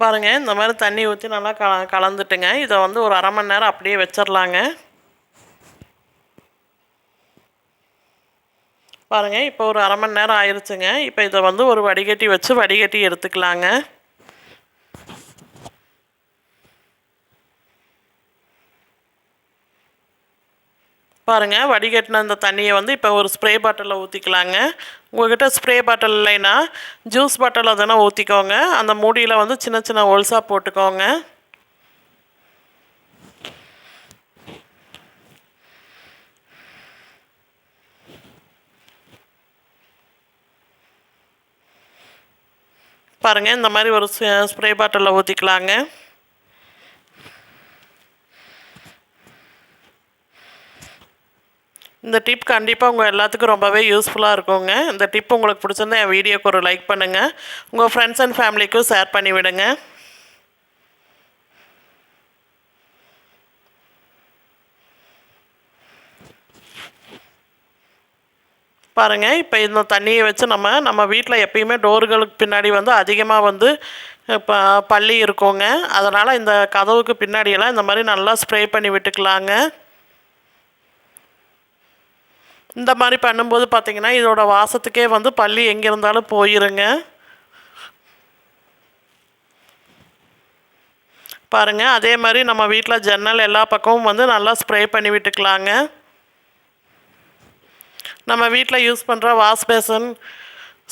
பாருங்கள் இந்த மாதிரி தண்ணி ஊற்றி நல்லா கல கலந்துட்டுங்க. இதை வந்து ஒரு அரை மணி நேரம் அப்படியே வச்சிடலாங்க பாருங்கள் இப்போ ஒரு அரை மணி நேரம் ஆயிடுச்சுங்க இப்போ இதை வந்து ஒரு வடிகட்டி வச்சு வடிகட்டி எடுத்துக்கலாங்க. பாருங்கள் வடிகட்டின அந்த தண்ணியை வந்து இப்போ ஒரு ஸ்ப்ரே பாட்டிலில் ஊற்றிக்கலாங்க உங்கள்கிட்ட ஸ்ப்ரே பாட்டில் இல்லைன்னா ஜூஸ் பாட்டில் தானே ஊற்றிக்கோங்க அந்த மூடியில் வந்து சின்ன சின்ன ஒல்ஸாக போட்டுக்கோங்க. பாருங்கள் இந்த மாதிரி ஒரு ஸ்ப்ரே பாட்டிலில் ஊற்றிக்கலாங்க இந்த டிப் கண்டிப்பாக உங்கள் எல்லாத்துக்கும் ரொம்பவே யூஸ்ஃபுல்லாக இருக்குங்க. இந்த டிப் உங்களுக்கு பிடிச்சிருந்தா என் வீடியோக்கு ஒரு லைக் பண்ணுங்கள் உங்கள் ஃப்ரெண்ட்ஸ் அண்ட் ஃபேமிலிக்கும் ஷேர் பண்ணி விடுங்க. பாருங்கள் இப்போ இந்த தண்ணியை வச்சு நம்ம நம்ம வீட்டில் எப்பயுமே டோர்களுக்கு பின்னாடி வந்து அதிகமாக வந்து இப்போ பள்ளி இருக்குங்க. அதனால் இந்த கதவுக்கு பின்னாடியெல்லாம் இந்த மாதிரி நல்லா ஸ்ப்ரே பண்ணி விட்டுக்கலாங்க. இந்த மாதிரி பண்ணும்போது பார்த்திங்கன்னா இதோட வாசத்துக்கே வந்து பள்ளி எங்கே இருந்தாலும் போயிருங்க. பாருங்கள் அதே மாதிரி நம்ம வீட்டில் ஜன்னல் எல்லா பக்கமும் வந்து நல்லா ஸ்ப்ரே பண்ணி விட்டுக்கலாங்க. நம்ம வீட்டில் யூஸ் பண்ணுற வாஷ் பேசன்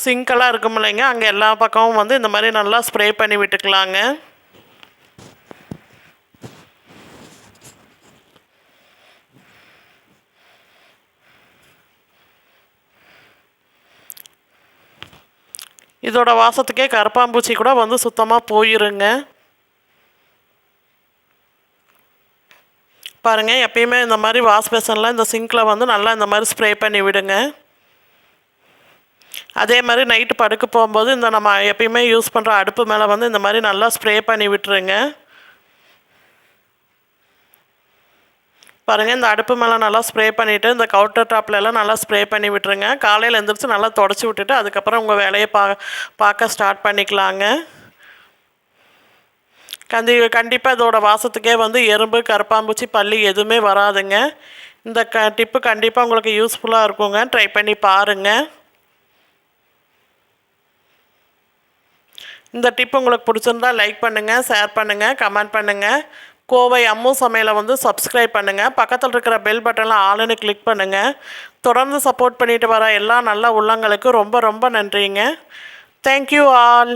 சிங்கெல்லாம் இருக்கும் இல்லைங்க அங்கே எல்லா பக்கமும் வந்து இந்த மாதிரி நல்லா ஸ்ப்ரே பண்ணி விட்டுக்கலாங்க. இதோட வாசத்துக்கே கரப்பாம்பூச்சி கூட வந்து சுத்தமாக போயிருங்க. பாருங்கள் எப்பயுமே இந்த மாதிரி வாஷ் பேசனில் இந்த சிங்கில் வந்து நல்லா இந்த மாதிரி ஸ்ப்ரே பண்ணி விடுங்க. அதே மாதிரி நைட்டு படுக்க போகும்போது இந்த நம்ம எப்பயுமே யூஸ் பண்ணுற அடுப்பு மேலே வந்து இந்த மாதிரி நல்லா ஸ்ப்ரே பண்ணி விட்டுருங்க. பாருங்கள் இந்த அடுப்பு மேலே நல்லா ஸ்ப்ரே பண்ணிவிட்டு இந்த கவுண்டர் டாப்லலாம் நல்லா ஸ்ப்ரே பண்ணி விட்டுருங்க. காலையில் எழுந்திரிச்சு நல்லா தொடச்சி விட்டுட்டு அதுக்கப்புறம் உங்கள் வேலையை பா பார்க்க ஸ்டார்ட் பண்ணிக்கலாங்க. கண்டி கண்டிப்பாக இதோட வாசத்துக்கே வந்து எறும்பு கருப்பாம்பூச்சி பள்ளி எதுவுமே வராதுங்க. இந்த க டிப்பு கண்டிப்பாக உங்களுக்கு யூஸ்ஃபுல்லாக இருக்குங்க. ட்ரை பண்ணி பாருங்கள் இந்த டிப் உங்களுக்கு பிடிச்சிருந்தா லைக் பண்ணுங்கள் ஷேர் பண்ணுங்கள் கமெண்ட் பண்ணுங்கள் கோவை அம்மு சமையலை வந்து சப்ஸ்கிரைப் பண்ணுங்கள் பக்கத்தில் இருக்கிற பெல் பட்டனில் ஆளுன்னு கிளிக் பண்ணுங்கள் தொடர்ந்து சப்போர்ட் பண்ணிட்டு வர எல்லா நல்ல உள்ளங்களுக்கும் ரொம்ப ரொம்ப நன்றிங்க. Thank you all